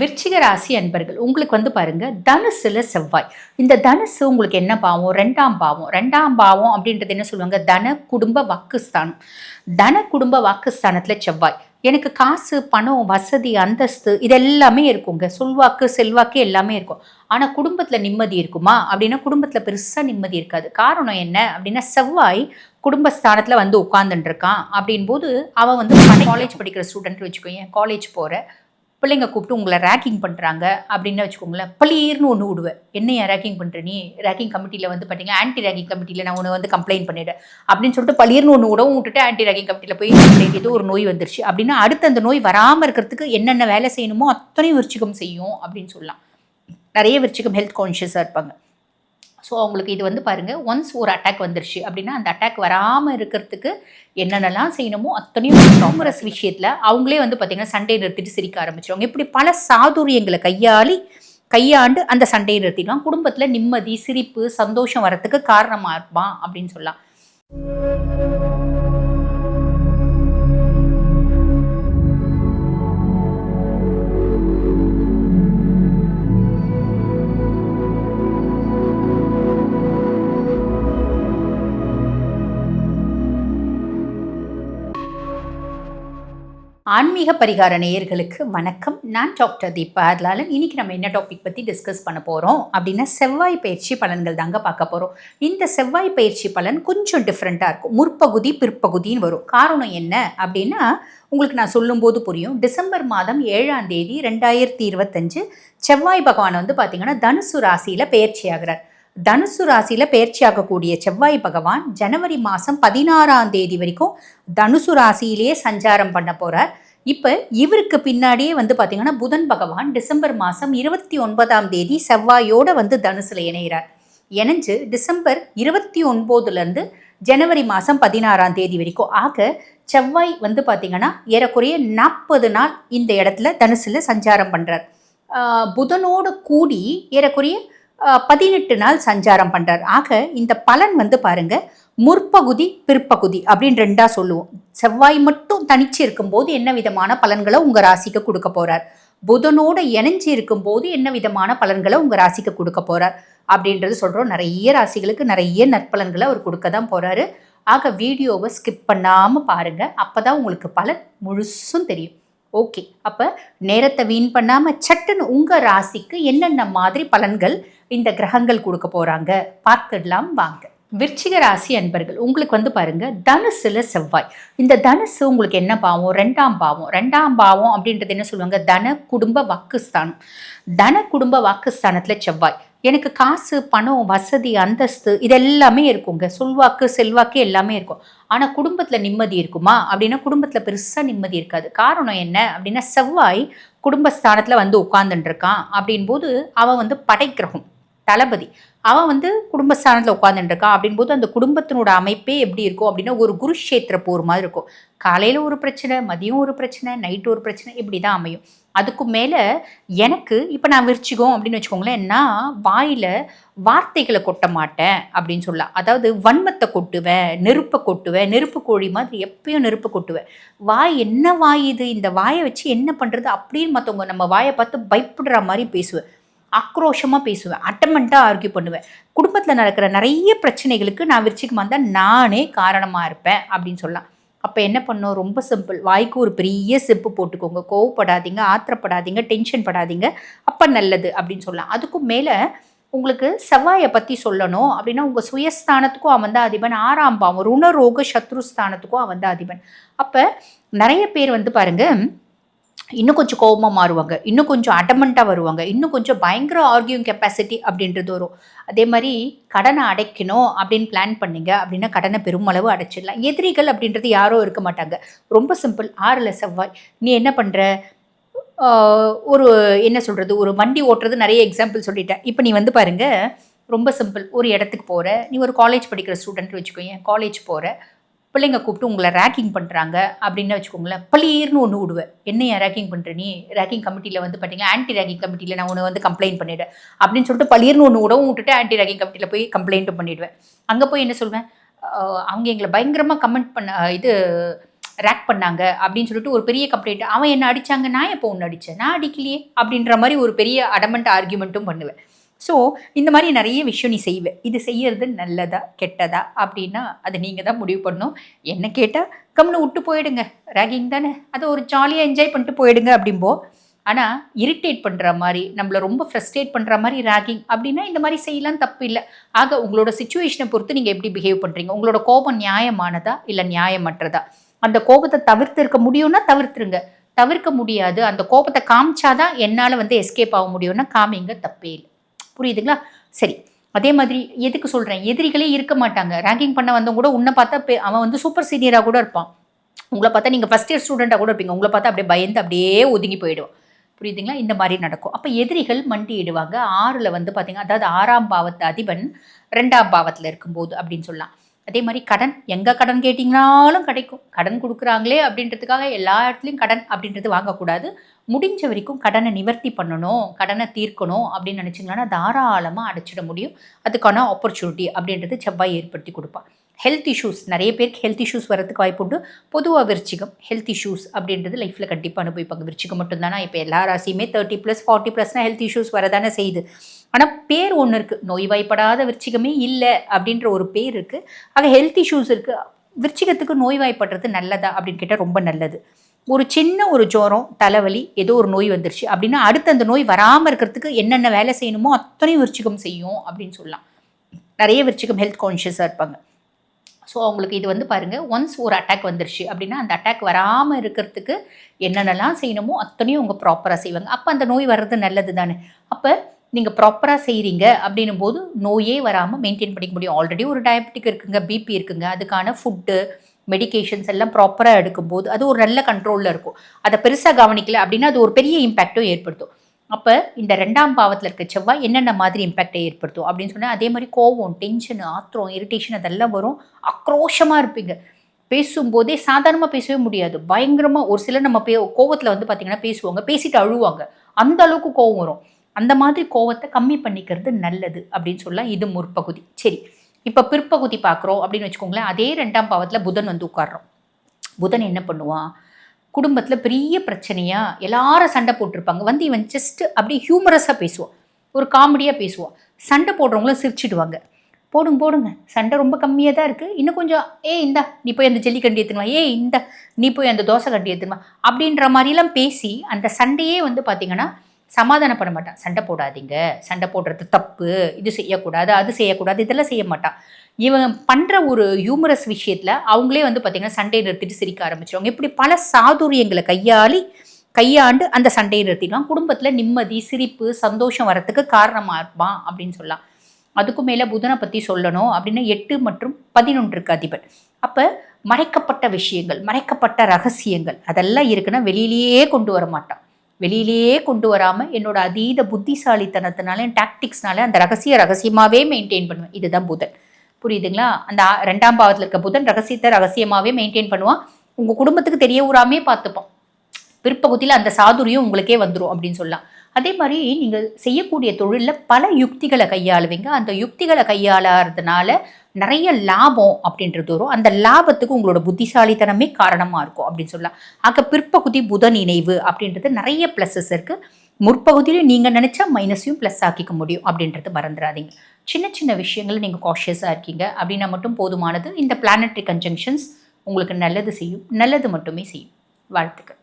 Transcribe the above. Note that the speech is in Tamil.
விருச்சிக ராசி அன்பர்கள் உங்களுக்கு வந்து பாருங்க தனுசுல செவ்வாய். இந்த தனுசு உங்களுக்கு என்ன பாவம்? ரெண்டாம் பாவம். ரெண்டாம் பாவம் அப்படின்றது என்ன சொல்லுவாங்க? தன குடும்ப வாக்குஸ்தானம். தன குடும்ப வாக்குஸ்தானத்துல செவ்வாய். எனக்கு காசு பணம் வசதி அந்தஸ்து இது எல்லாமே இருக்குங்க. சொல்வாக்கு செல்வாக்கு எல்லாமே இருக்கும். ஆனால் குடும்பத்தில் நிம்மதி இருக்குமா? அப்படின்னா குடும்பத்தில் பெருசாக நிம்மதி இருக்காது. காரணம் என்ன அப்படின்னா செவ்வாய் குடும்பஸ்தானத்தில் வந்து உட்கார்ந்துட்டு இருக்கான். அப்படின் போது அவன் வந்து காலேஜ் படிக்கிற ஸ்டூடெண்ட் வச்சுக்கோங்க காலேஜ் போகிற பிள்ளைங்க கூப்பிட்டு உங்களை ரேக்கிங் பண்ணுறாங்க அப்படின்னு வச்சுக்கோங்களேன் பளீர்னு ஒன்று விடுவேன். என்னையா ரேக்கிங் பண்ணுற நீ? ரேக்கிங் கமிட்டியில் வந்து பார்த்தீங்கன்னா ஆன்டி ரேக்கிங் கமிட்டியில் நான் உன்னை வந்து கம்ப்ளைண்ட் பண்ணிவிடுவேன் அப்படின்னு சொல்லிட்டு பளீர்னு ஒன்று விடவும் விட்டுட்டு ஆன்டி ரேக்கிங் கமிட்டியில் போய் கம்ப்ளைண்ட் ஏதோ ஒரு நோய் வந்துருச்சு. அப்படின்னா அடுத்து அந்த நோய் வராமல் இருக்கிறதுக்கு என்னென்ன வேலை செய்யணுமோ அத்தனையும் விருச்சிகம் செய்யும் அப்படின்னு சொல்லலாம். நிறைய விருச்சிகம் ஹெல்த் கான்ஷியஸாக இருப்பாங்க. ஸோ அவங்களுக்கு இது வந்து பாருங்கள் ஒன்ஸ் ஒரு அட்டாக் வந்துருச்சு அப்படின்னா அந்த அட்டாக் வராமல் இருக்கிறதுக்கு என்னென்னலாம் செய்யணுமோ அத்தனையும் காங்கிரஸ் விஷயத்தில் அவங்களே வந்து பார்த்திங்கன்னா சண்டை நிறுத்திட்டு சிரிக்க ஆரம்பிச்சிருவாங்க. இப்படி பல சாதுரியங்களை கையாளி கையாண்டு அந்த சண்டையை நிறுத்திடுவான் குடும்பத்தில் நிம்மதி சிரிப்பு சந்தோஷம் வரத்துக்கு காரணமாக இருப்பான் அப்படின்னு சொல்லலாம். ஆன்மீக பரிகார நேயர்களுக்கு வணக்கம். நான் டாக்டர் தீபா அதனால இன்னைக்கு நம்ம என்ன டாபிக் பற்றி டிஸ்கஸ் பண்ண போகிறோம் அப்படின்னா செவ்வாய் பயிற்சி பலன்கள் தாங்க பார்க்க போகிறோம் இந்த செவ்வாய் பயிற்சி பலன் கொஞ்சம் டிஃப்ரெண்ட்டாக இருக்கும். முற்பகுதி பிற்பகுதின்னு வரும். காரணம் என்ன அப்படின்னா உங்களுக்கு நான் சொல்லும்போது புரியும். டிசம்பர் மாதம் ஏழாம் தேதி ரெண்டாயிரத்தி இருபத்தஞ்சு செவ்வாய் பகவான் வந்து பார்த்தீங்கன்னா தனுசு ராசியில் பயிற்சி ஆகிறார். தனுசு ராசியில பயிற்சியாகக்கூடிய செவ்வாய் பகவான் ஜனவரி மாதம் பதினாறாம் தேதி வரைக்கும் தனுசு ராசியிலேயே சஞ்சாரம் பண்ண போறார். இப்போ இவருக்கு பின்னாடியே வந்து பார்த்திங்கன்னா புதன் பகவான் டிசம்பர் மாதம் இருபத்தி ஒன்பதாம் தேதி செவ்வாயோட வந்து தனுசுல இணைகிறார் இணைஞ்சு டிசம்பர் இருபத்தி ஒன்பதுலேருந்து ஜனவரி மாதம் பதினாறாம் தேதி வரைக்கும் ஆக செவ்வாய் வந்து பார்த்திங்கன்னா ஏறக்குறைய நாற்பது நாள் இந்த இடத்துல தனுசுல சஞ்சாரம் பண்ணுறார் புதனோடு கூடி ஏறக்குறைய பதினெட்டு நாள் சஞ்சாரம் பண்ணுறார் ஆக இந்த பலன் வந்து பாருங்க முற்பகுதி பிற்பகுதி அப்படின்னு ரெண்டா சொல்லுவோம். செவ்வாய் மட்டும் தனிச்சு இருக்கும்போது என்ன விதமான பலன்களை உங்கள் ராசிக்கு கொடுக்க போகிறார் புதனோட இணைஞ்சு இருக்கும்போது என்ன விதமான பலன்களை உங்கள் ராசிக்கு கொடுக்க போகிறார் அப்படின்றது சொல்கிறோம் நிறைய ராசிகளுக்கு நிறைய நற்பலன்களை அவர் கொடுக்க தான் போகிறாரு ஆக வீடியோவை ஸ்கிப் பண்ணாமல் பாருங்கள் அப்போ தான் உங்களுக்கு பலன் முழுசும் தெரியும். ஓகே. அப்போ நேரத்தை வீண் பண்ணாமல் சட்டுன்னு உங்கள் ராசிக்கு என்னென்ன மாதிரி பலன்கள் இந்த கிரகங்கள் கொடுக்க போகிறாங்க பார்த்துடலாம் வாங்க. விருச்சிக ராசி அன்பர்கள் உங்களுக்கு வந்து பாருங்க தனுசுல செவ்வாய். இந்த தனுசு உங்களுக்கு என்ன பாவம்? ரெண்டாம் பாவம். ரெண்டாம் பாவம் அப்படின்றது என்ன சொல்லுவாங்க? தன குடும்ப வாக்குஸ்தானம். தன குடும்ப வாக்குஸ்தானத்தில் செவ்வாய். எனக்கு காசு பணம் வசதி அந்தஸ்து இது எல்லாமே இருக்குங்க. சொல்வாக்கு செல்வாக்கு எல்லாமே இருக்கும். ஆனா குடும்பத்துல நிம்மதி இருக்குமா? அப்படின்னா குடும்பத்துல பெருசா நிம்மதி இருக்காது. காரணம் என்ன? அப்படின்னா செவ்வாய் குடும்பஸ்தானத்துல வந்து உட்கார்ந்துட்டு இருக்கான். அப்படின் போது அவன் வந்து படைக்கிரகம் தளபதி. அவன் வந்து குடும்பஸ்தானத்தில் உட்காந்துட்டு இருக்கான் அப்படின் போது அந்த குடும்பத்தினோட அமைப்பே எப்படி இருக்கும் அப்படின்னா ஒரு குருஷேத்திர போர் மாதிரி இருக்கும். காலையில் ஒரு பிரச்சனை மதியம் ஒரு பிரச்சனை நைட்டு ஒரு பிரச்சனை இப்படி தான் அமையும். அதுக்கு மேலே எனக்கு இப்போ நான் விரிச்சிக்கோம் அப்படின்னு வச்சுக்கோங்களேன் நான் வாயில் வார்த்தைகளை கொட்ட மாட்டேன் அப்படின்னு சொல்லலாம் அதாவது வன்மத்தை கொட்டுவேன் நெருப்பை கொட்டுவேன் நெருப்பு கோழி மாதிரி எப்பயும் நெருப்பு கொட்டுவேன். வாய் என்ன வாய் இது? இந்த வாயை வச்சு என்ன பண்ணுறது அப்படின்னு மற்றவங்க நம்ம வாயை பார்த்து பயப்படுற மாதிரி பேசுவேன். ஆக்ரோஷமாக பேசுவேன். அட்டமெண்ட்டாக ஆர்கியூ பண்ணுவேன். குடும்பத்தில் நடக்கிற நிறைய பிரச்சனைகளுக்கு நான் விருச்சிக்கு வந்தால் நானே காரணமாக இருப்பேன் அப்படின்னு சொல்லலாம். அப்போ என்ன பண்ணோம்? ரொம்ப சிம்பிள் வாய்க்கு ஒரு பெரிய செப்பு போட்டுக்கோங்க. கோவப்படாதீங்க ஆத்திரப்படாதீங்க டென்ஷன் படாதீங்க. அப்போ நல்லது அப்படின்னு சொல்லலாம். அதுக்கும் மேலே உங்களுக்கு செவ்வாயை பற்றி சொல்லணும் அப்படின்னா உங்கள் சுயஸ்தானத்துக்கும் அவன் தான் அதிபன். ஆறாம் பாவம். ருணரோக சத்ருஸ்தானத்துக்கும் அவன் தான் அதிபன். அப்போ நிறைய பேர் வந்து பாருங்கள் இன்னும் கொஞ்சம் கோபமாக மாறுவாங்க. இன்னும் கொஞ்சம் அடமெண்ட்டாக வருவாங்க. இன்னும் கொஞ்சம் பயங்கர ஆர்கியூங் கெப்பாசிட்டி அப்படின்றது வரும். அதே மாதிரி கடனை அடைக்கணும் அப்படின்னு பிளான் பண்ணிங்க அப்படின்னா கடனை பெருமளவு அடைச்சிடலாம். எதிரிகள் அப்படின்றது யாரும் இருக்க மாட்டாங்க. ரொம்ப சிம்பிள் ஆறில் செவ்வாய். நீ என்ன பண்ணுற ஒரு என்ன சொல்கிறது ஒரு வண்டி ஓட்டுறது நிறைய எக்ஸாம்பிள் சொல்லிட்டேன். இப்போ நீ வந்து பாருங்க ரொம்ப சிம்பிள் ஒரு இடத்துக்கு போகிற நீ ஒரு காலேஜ் படிக்கிற ஸ்டூடெண்ட் வச்சுக்கோங்க காலேஜ் போகிற பிள்ளைங்க கூப்பிட்டு உங்களை ரேக்கிங் பண்ணுறாங்க அப்படின்னு வச்சுக்கோங்களேன் பளீர்னு ஒன்று விடுவேன். என்னையா ரேக்கிங் பண்ணுற நீ? ரேக்கிங் கமிட்டியில் வந்து பார்த்தீங்கன்னா ஆன்டி ரேக்கிங் கமிட்டியில் நான் உன்னை வந்து கம்ப்ளைண்ட் பண்ணிவிடுவேன் அப்படின்னு சொல்லிட்டு பளீர்னு ஒன்று விடவும் விட்டுட்டு ஆன்டி ரேக்கிங் கமிட்டியில் போய் கம்ப்ளைண்ட்டும் பண்ணிவிடுவேன் அங்கே போய் என்ன சொல்வேன்? அவங்க எங்களை பயங்கரமாக கமெண்ட் பண்ண இது ரேக் பண்ணாங்க அப்படின்னு சொல்லிட்டு ஒரு பெரிய கம்ப்ளைண்ட் அவன் என்ன அடிச்சாங்க நான் எப்போ ஒன்று அடித்தேன் நான் அடிக்கலையே அப்படின்ற மாதிரி ஒரு பெரிய அடமெண்ட் ஆர்கியூமெண்ட்டும் பண்ணுவேன். ஸோ இந்த மாதிரி நிறைய விஷயம் நீ செய்வேன் இது செய்யறது நல்லதா கெட்டதா அப்படின்னா அது நீங்கள் தான் முடிவு பண்ணணும். என்ன கேட்டால் கம்னு விட்டு போயிடுங்க. ரேகிங் தானே. அதை ஒரு ஜாலியாக என்ஜாய் பண்ணிட்டு போயிடுங்க அப்படிம்போ. ஆனால் இரிட்டேட் பண்ணுற மாதிரி நம்மளை ரொம்ப ஃப்ரஸ்ட்ரேட் பண்ணுற மாதிரி ரேகிங் அப்படின்னா இந்த மாதிரி செய்யலாம் தப்பு இல்லை. ஆக உங்களோட சுச்சுவேஷனை பொறுத்து நீங்கள் எப்படி பிஹேவ் பண்ணுறீங்க உங்களோட கோபம் நியாயமானதா இல்லை நியாயமற்றதா? அந்த கோபத்தை தவிர்த்து இருக்க முடியும்னா தவிர்த்துருங்க. தவிர்க்க முடியாது. அந்த கோபத்தை காமிச்சாதான் என்னால் வந்து எஸ்கேப் ஆக முடியும்னா காமிங்க. தப்பே இல்லை. புரியுதுங்களா? சரி. அதே மாதிரி எதுக்கு சொல்கிறேன் எதிரிகளே இருக்க மாட்டாங்க. ரேங்கிங் பண்ண வந்தவங்க கூட உன்னை பார்த்தா அவன் வந்து சூப்பர் சீனியராக கூட இருப்பான். உங்களை பார்த்தா நீங்கள் ஃபஸ்ட் இயர் ஸ்டூடெண்ட்டாக கூட இருப்பீங்க. உங்களை பார்த்தா அப்படியே பயந்து அப்படியே ஒதுங்கி போயிடுவோம் புரியுதுங்களா? இந்த மாதிரி நடக்கும். அப்போ எதிரிகள் மண்டியிடுவாங்க. ஆறில் வந்து பார்த்தீங்கன்னா அதாவது ஆறாம் பாவத்து அதிபன் ரெண்டாம் பாவத்தில் இருக்கும்போது அப்படின்னு சொல்லலாம். அதே மாதிரி கடன் எங்கே கடன் கேட்டிங்கனாலும் கிடைக்கும். கடன் கொடுக்குறாங்களே அப்படின்றதுக்காக எல்லா இடத்துலையும் கடன் அப்படின்றது வாங்கக்கூடாது. முடிஞ்ச வரைக்கும் கடனை நிவர்த்தி பண்ணணும் கடனை தீர்க்கணும் அப்படின்னு நினச்சிங்கன்னா தாராளமாக அடைச்சிட முடியும். அதுக்கான ஆப்பர்ச்சுனிட்டி அப்படின்றது செவ்வாய் ஏற்படுத்தி கொடுப்பான். ஹெல்த் இஷ்யூஸ் நிறைய பேருக்கு ஹெல்த் இஷ்யூஸ் வரதுக்கு வாய்ப்பு உண்டு. பொதுவாக விருச்சிகம் ஹெல்த் இஷ்யூஸ் அப்படின்றது லைஃப்பில் கண்டிப்பாக அனுபவிப்பாங்க. விருச்சிகம் மட்டும்தானா? இப்போ எல்லா ராசியுமே தேர்ட்டி ப்ளஸ் ஃபார்ட்டி ப்ளஸ்னால் ஹெல்த் இஷ்யூஸ் வரதானே செய்யுது. ஆனால் பேர் ஒன்று இருக்குது நோய்வாய்ப்படாத விருச்சிகமே இல்லை அப்படின்ற ஒரு பேர் இருக்குது ஆக ஹெல்த் இஷ்யூஸ் இருக்குது விருச்சிகத்துக்கு நோய்வாய்ப்படுறது நல்லதா அப்படின்னு கேட்டால் ரொம்ப நல்லது. ஒரு சின்ன ஒரு ஜோரம் தலைவலி ஏதோ ஒரு நோய் வந்துருச்சு அப்படின்னா அடுத்து அந்த நோய் வராமல் இருக்கிறதுக்கு என்னென்ன வேலை செய்யணுமோ அத்தனையும் விருச்சிகம் செய்யும் அப்படின்னு சொல்லலாம். நிறைய விருச்சிகம் ஹெல்த் கான்ஷியஸாக இருப்பாங்க. ஸோ அவங்களுக்கு இது வந்து பாருங்கள் ஒன்ஸ் ஒரு அட்டாக் வந்துருச்சு அப்படின்னா அந்த அட்டாக் வராமல் இருக்கிறதுக்கு என்னென்னலாம் செய்யணுமோ அத்தனையும் அவங்க ப்ராப்பராக செய்வாங்க. அப்போ அந்த நோய் வர்றது நல்லது தானே? அப்போ நீங்கள் ப்ராப்பராக செய்கிறீங்க அப்படின்னும் போது நோயே வராமல் மெயின்டைன் பண்ணிக்க முடியும். ஆல்ரெடி ஒரு டயபெட்டிக் இருக்குங்க பிபி இருக்குங்க அதுக்கான ஃபுட்டு மெடிகேஷன்ஸ் எல்லாம் ப்ராப்பராக எடுக்கும்போது அது ஒரு நல்ல கண்ட்ரோலில் இருக்கும். அதை பெருசாக கவனிக்கல அப்படின்னா அது ஒரு பெரிய இம்பேக்டும் ஏற்படுத்தும். அப்போ இந்த ரெண்டாம் பாவத்தில் இருக்க செவ்வாய் என்னென்ன மாதிரி இம்பேக்டை ஏற்படுத்தும்? அப்படின்னு சொன்னால் அதே மாதிரி கோவம் டென்ஷன் ஆத்திரம் இரிட்டேஷன் அதெல்லாம் வரும். ஆக்ரோஷமாக இருப்பீங்க. பேசும்போதே சாதாரணமாக பேசவே முடியாது. பயங்கரமாக ஒரு சிலர் நம்ம பே கோவத்தில் வந்து பார்த்திங்கன்னா பேசுவாங்க பேசிட்டு அழுவாங்க. அந்த அளவுக்கு கோவம் வரும். அந்த மாதிரி கோவத்தை கம்மி பண்ணிக்கிறது நல்லது அப்படின்னு சொல்லலாம். இது முற்பகுதி. சரி. இப்போ பிற்பகுதி பார்க்குறோம் அப்படின்னு வச்சுக்கோங்களேன் அதே ரெண்டாம் பாவத்தில் புதன் வந்து உட்காடுறோம் புதன் என்ன பண்ணுவான்? குடும்பத்தில் பெரிய பிரச்சனையாக எல்லாரும் சண்டை போட்டிருப்பாங்க. வந்து இவன் ஜஸ்ட் அப்படியே ஹியூமரஸாக பேசுவான் ஒரு காமெடியாக பேசுவான் சண்டை போடுறவங்களும் சிரிச்சிடுவாங்க. போடுங்க போடுங்க. சண்டை ரொம்ப கம்மியாக தான் இருக்குது இன்னும் கொஞ்சம் ஏ இந்தா நீ போய் அந்த ஜல்லிக்கண்டி எடுத்துமா ஏ இந்த நீ போய் அந்த தோசை கண்டி எடுத்துமா அப்படின்ற மாதிரிலாம் பேசி அந்த சண்டையே வந்து பார்த்திங்கன்னா சமாதானம் பண்ண மாட்டான் சண்டை போடாதீங்க. சண்டை போடுறது தப்பு. இது செய்யக்கூடாது அது செய்யக்கூடாது இதெல்லாம் செய்ய மாட்டான் இவன் பண்ணுற ஒரு ஹியூமரஸ் விஷயத்தில் அவங்களே வந்து பார்த்திங்கன்னா சண்டையை நிறுத்திட்டு சிரிக்க ஆரம்பிச்சிருவாங்க. இப்படி பல சாதுரியங்களை கையாளி கையாண்டு அந்த சண்டையை நிறுத்திடுவான். குடும்பத்தில் நிம்மதி சிரிப்பு சந்தோஷம் வரத்துக்கு காரணமாக இருப்பான் அப்படின்னு சொல்லலாம். அதுக்கும் மேலே புதனை பற்றி சொல்லணும் அப்படின்னா எட்டு மற்றும் பதினொன்றுக்கு அதிபர் அப்போ மறைக்கப்பட்ட விஷயங்கள் மறைக்கப்பட்ட ரகசியங்கள் அதெல்லாம் இருக்குன்னா வெளியிலேயே கொண்டு வர மாட்டான் வெளியிலேயே கொண்டு வராமல் என்னோட அதீத புத்திசாலித்தனத்தினால டாக்டிக்ஸ்னால அந்த ரகசிய ரகசியமாகவே மெயின்டைன் பண்ணுவேன். இதுதான் புதன். புரியுதுங்களா? அந்த ரெண்டாம் பாவத்தில் இருக்க புதன் ரகசியத்தை ரகசியமாகவே மெயின்டைன் பண்ணுவான். உங்கள் குடும்பத்துக்கு தெரிய விடாமே பார்த்துப்போம் பிற்பகுதியில் அந்த சாதுரியம் உங்களுக்கே வந்துடும் அப்படின்னு சொல்லலாம். அதே மாதிரி நீங்கள் செய்யக்கூடிய தொழிலில் பல யுக்திகளை கையாளுவீங்க. அந்த யுக்திகளை கையாளாததுனால நிறைய லாபம் அப்படின்றது வரும். அந்த லாபத்துக்கு உங்களோட புத்திசாலித்தனமே காரணமாக இருக்கும் அப்படின்னு சொல்லலாம். ஆக பிற்பகுதி புதன் இணைவு அப்படின்றது நிறைய ப்ளஸஸ் இருக்குது முற்பகுதியில் நீங்கள் நினச்சா மைனஸையும் ப்ளஸ் ஆக்கிக்க முடியும் அப்படின்றது மறந்துடாதீங்க. சின்ன சின்ன விஷயங்கள் நீங்கள் காஷியஸாக இருக்கீங்க. அப்படின்னா மட்டும் போதுமானது. இந்த பிளானட்ரி கன்ஜங்ஷன்ஸ் உங்களுக்கு நல்லது செய்யும். நல்லது மட்டுமே செய்யும். வாழ்த்துக்கள்.